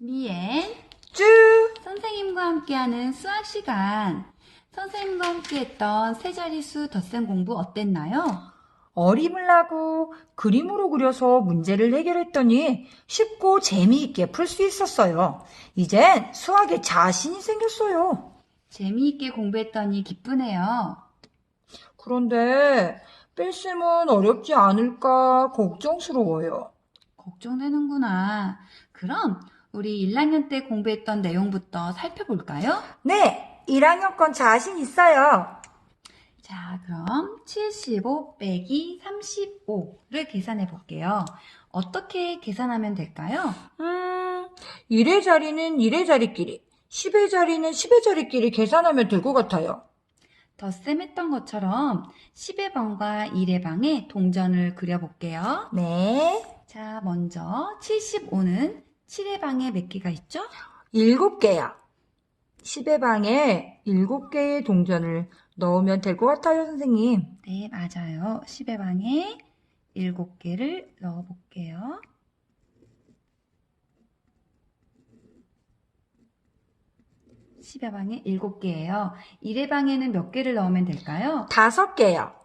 미엔 쭈! 선생님과 함께하는 수학 시간. 선생님과 함께했던 세 자릿수 덧셈 공부 어땠나요? 어림을 하고 그림으로 그려서 문제를 해결했더니 쉽고 재미있게 풀 수 있었어요. 이젠 수학에 자신이 생겼어요. 재미있게 공부했더니 기쁘네요. 그런데 뺄셈은 어렵지 않을까 걱정스러워요. 걱정되는구나. 그럼 우리 1학년 때 공부했던 내용부터 살펴볼까요? 네, 1학년 건 자신 있어요. 자, 그럼 75 빼기 35를 계산해 볼게요. 어떻게 계산하면 될까요? 음, 1의 자리는 1의 자리끼리, 10의 자리는 10의 자리끼리 계산하면 될 것 같아요. 덧셈했던 것처럼 10의 방과 1의 방에 동전을 그려볼게요. 네, 자, 먼저 75는 7의 방에 몇 개가 있죠? 7개야. 10의 방에 7개의 동전을 넣으면 될 것 같아요, 선생님. 네, 맞아요. 10의 방에 7개를 넣어볼게요. 십의 방에 7개예요. 1의 방에는 몇 개를 넣으면 될까요? 5개요.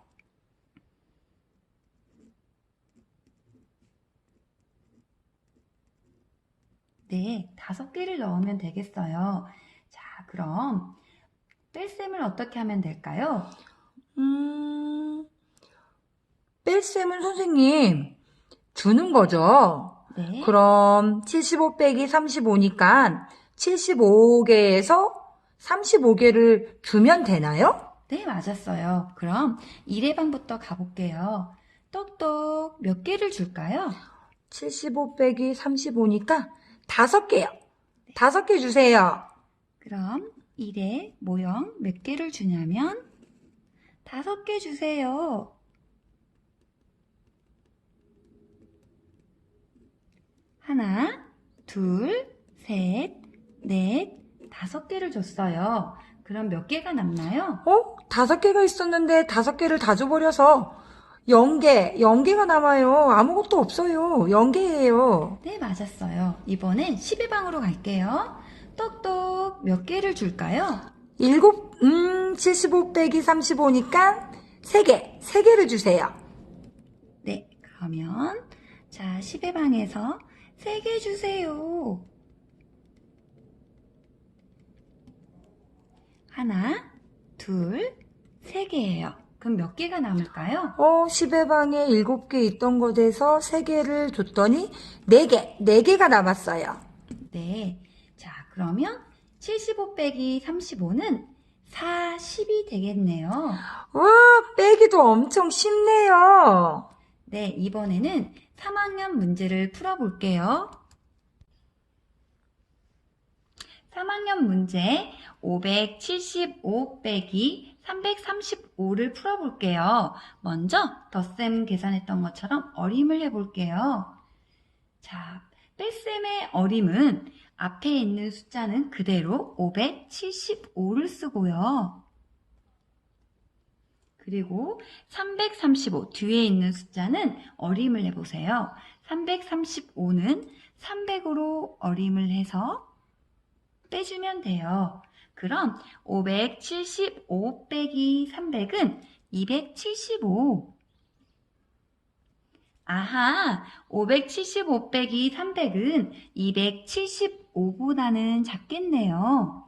네, 5개를 넣으면 되겠어요. 자, 그럼 뺄셈을 어떻게 하면 될까요? 음, 뺄셈은 선생님, 주는 거죠. 네. 그럼 75 빼기 35니까 75개에서 35개를 주면 되나요? 네, 맞았어요. 그럼 1의 방부터 가볼게요. 똑똑 몇 개를 줄까요? 75 빼기 35니까 5개요. 5개 주세요. 그럼 1의 모형 몇 개를 주냐면 5개 주세요. 하나, 둘, 셋, 넷, 다섯 개를 줬어요. 그럼 몇 개가 남나요? 어? 5개가 있었는데 5개를 다 줘버려서 0개, 0개가 남아요. 아무것도 없어요. 0개예요. 네, 맞았어요. 이번엔 10의 방으로 갈게요. 똑똑 몇 개를 줄까요? 7, 음, 75 빼기 35니까 3개, 3개를 주세요. 네, 그러면 자, 10의 방에서 3개 주세요. 하나, 둘, 세 개예요. 그럼 몇 개가 남을까요? 어, 10의 방에 7개 있던 것에서 3개를 줬더니 4개, 4개가 남았어요. 네. 자, 그러면 75 빼기 35는 40이 되겠네요. 와, 빼기도 엄청 쉽네요. 네, 이번에는 3학년 문제를 풀어볼게요. 3학년 문제 575 빼기 335를 풀어볼게요. 먼저 덧셈 계산했던 것처럼 어림을 해볼게요. 자, 뺄셈의 어림은 앞에 있는 숫자는 그대로 575를 쓰고요. 그리고 335 뒤에 있는 숫자는 어림을 해보세요. 335는 300으로 어림을 해서 빼주면 돼요. 그럼 575 빼기 300은 275. 아하, 575 빼기 300은 275보다는 작겠네요.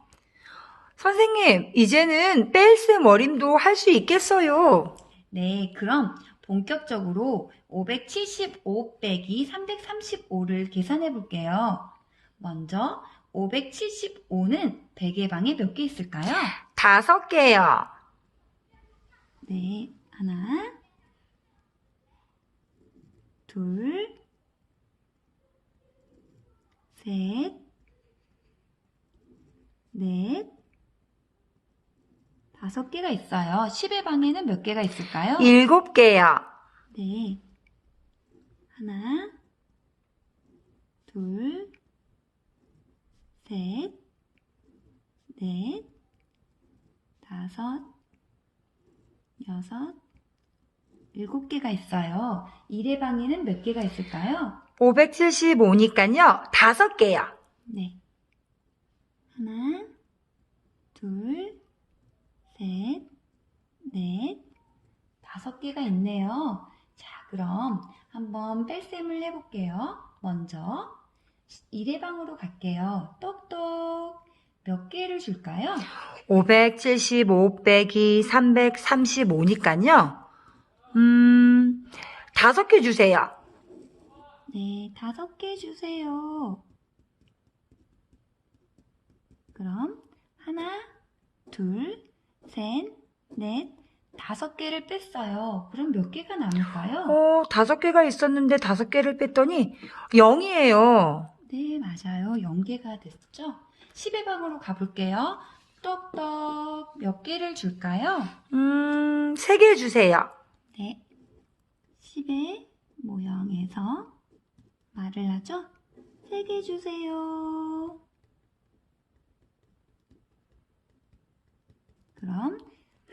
선생님, 이제는 뺄셈 어림도 할 수 있겠어요. 네, 그럼 본격적으로 575 빼기 335를 계산해 볼게요. 먼저 575는 베개 방에 몇 개 있을까요? 다섯 개요. 네, 하나, 둘, 셋, 넷, 다섯 개가 있어요. 10의 방에는 몇 개가 있을까요? 일곱 개요. 네. 하나, 둘, 셋, 넷, 다섯, 여섯, 일곱 개가 있어요. 1의 방에는 몇 개가 있을까요? 575니까요. 다섯 개요. 네. 하나, 둘, 셋, 넷, 다섯 개가 있네요. 자, 그럼 한번 뺄셈을 해볼게요. 먼저 1회방으로 갈게요. 똑똑. 몇 개를 줄까요? 575 빼기 335니까요. 음, 다섯 개 주세요. 네, 다섯 개 주세요. 그럼 하나, 둘, 셋, 넷, 다섯 개를 뺐어요. 그럼 몇 개가 남을까요? 어, 다섯 개가 있었는데 다섯 개를 뺐더니 0이에요. 네, 맞아요. 0개가 됐죠? 10의 방으로 가볼게요. 똑똑 몇 개를 줄까요? 음, 세개 주세요. 네. 10의 모형에서 말을 하죠? 3개 주세요. 그럼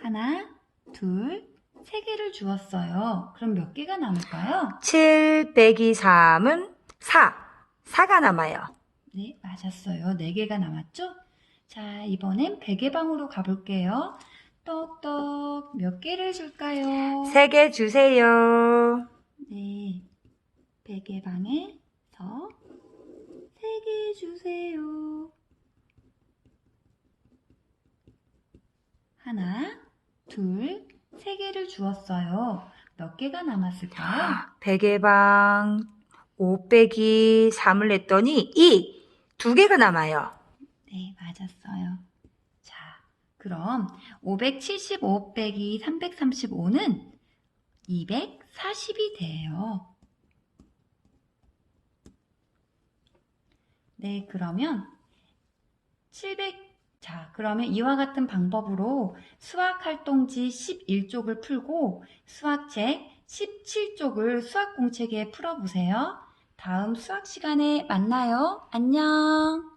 하나, 둘, 세 개를 주었어요. 그럼 몇 개가 남을까요? 7 빼기 3은 4. 4가 남아요. 네, 맞았어요. 4개가 남았죠? 자, 이번엔 베개방으로 가볼게요. 똑똑 몇 개를 줄까요? 세개 주세요. 네, 베개방에서 세개 주세요. 하나, 둘, 세 개를 주었어요. 몇 개가 남았을까요? 베개방 5 빼기 3을 냈더니 2. 두 개가 남아요. 네, 맞았어요. 자, 그럼 575 빼기 335는 240이 돼요. 네, 그러면 700, 자, 그러면 이와 같은 방법으로 수학 활동지 11쪽을 풀고 수학책 17쪽을 수학 공책에 풀어보세요. 다음 수학 시간에 만나요. 안녕.